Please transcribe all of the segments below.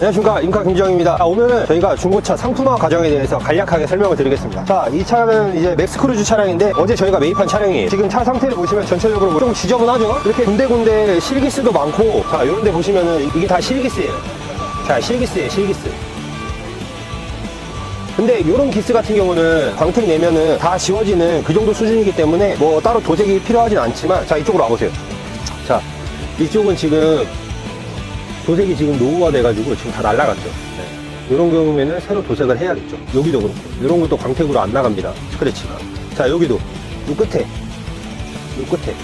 안녕하십니까. 임카 김지영입니다. 자, 오늘은 저희가 중고차 상품화 과정에 대해서 간략하게 설명을 드리겠습니다. 자 이 차는 이제 맥스크루즈 차량인데 어제 저희가 매입한 차량이에요. 지금 차 상태를 보시면 전체적으로 좀 지저분하죠? 이렇게 군데군데 실기스도 많고 자 요런 데 보시면은 이게 다 실기스예요. 자 실기스예요 실기스. 근데 이런 기스 같은 경우는 광택 내면은 다 지워지는 그 정도 수준이기 때문에 뭐 따로 도색이 필요하진 않지만 자 이쪽으로 와보세요. 자 이쪽은 지금 도색이 지금 노후화 돼가지고 지금 다 날라갔죠. 이런 경우에는 새로 도색을 해야겠죠. 여기도 그렇고 이런 것도 광택으로 안 나갑니다. 스크래치가. 자 여기도 이 끝에 이 끝에.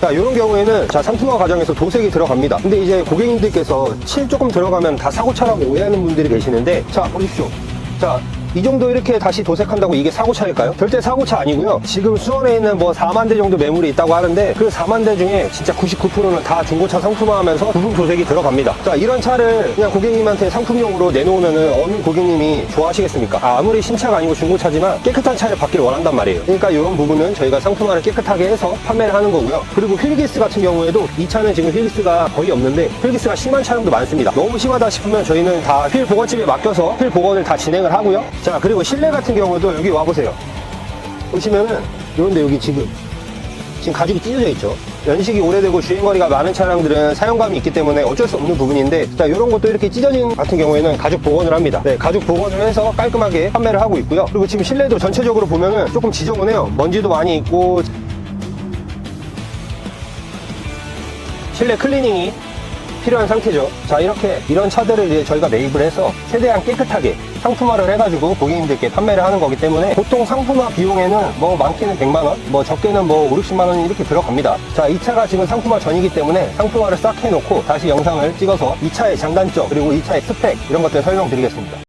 자 이런 경우에는 자 상품화 과정에서 도색이 들어갑니다. 근데 이제 고객님들께서 칠 조금 들어가면 다 사고 차라고 오해하는 분들이 계시는데 자 보십시오. 자. 이 정도 이렇게 다시 도색한다고 이게 사고차일까요? 절대 사고차 아니고요. 지금 수원에 있는 뭐 4만 대 정도 매물이 있다고 하는데 그 4만 대 중에 진짜 99%는 다 중고차 상품화하면서 부품 도색이 들어갑니다. 자, 이런 차를 그냥 고객님한테 상품용으로 내놓으면은 어느 고객님이 좋아하시겠습니까? 아, 무리 신차가 아니고 중고차지만 깨끗한 차를 받길 원한단 말이에요. 그러니까 이런 부분은 저희가 상품화를 깨끗하게 해서 판매를 하는 거고요. 그리고 휠기스 같은 경우에도 이 차는 지금 휠기스가 거의 없는데 휠기스가 심한 차량도 많습니다. 너무 심하다 싶으면 저희는 다휠 보건집에 맡겨서 휠 보건을 다 진행을 하고요. 자, 그리고 실내 같은 경우도 여기 와보세요. 보시면은 이런데 여기 지금 지금 가죽이 찢어져 있죠. 연식이 오래되고 주행거리가 많은 차량들은 사용감이 있기 때문에 어쩔 수 없는 부분인데 자 이런 것도 이렇게 찢어진 같은 경우에는 가죽 복원을 합니다. 네, 가죽 복원을 해서 깔끔하게 판매를 하고 있고요. 그리고 지금 실내도 전체적으로 보면은 조금 지저분해요. 먼지도 많이 있고 실내 클리닝이 필요한 상태죠. 자, 이렇게 이런 차들을 이제 저희가 매입을 해서 최대한 깨끗하게 상품화를 해가지고 고객님들께 판매를 하는 거기 때문에 보통 상품화 비용에는 뭐 많게는 100만원, 뭐 적게는 뭐 5, 60만원이 이렇게 들어갑니다. 자, 이 차가 지금 상품화 전이기 때문에 상품화를 싹 해놓고 다시 영상을 찍어서 이 차의 장단점 그리고 이 차의 스펙 이런 것들 설명드리겠습니다.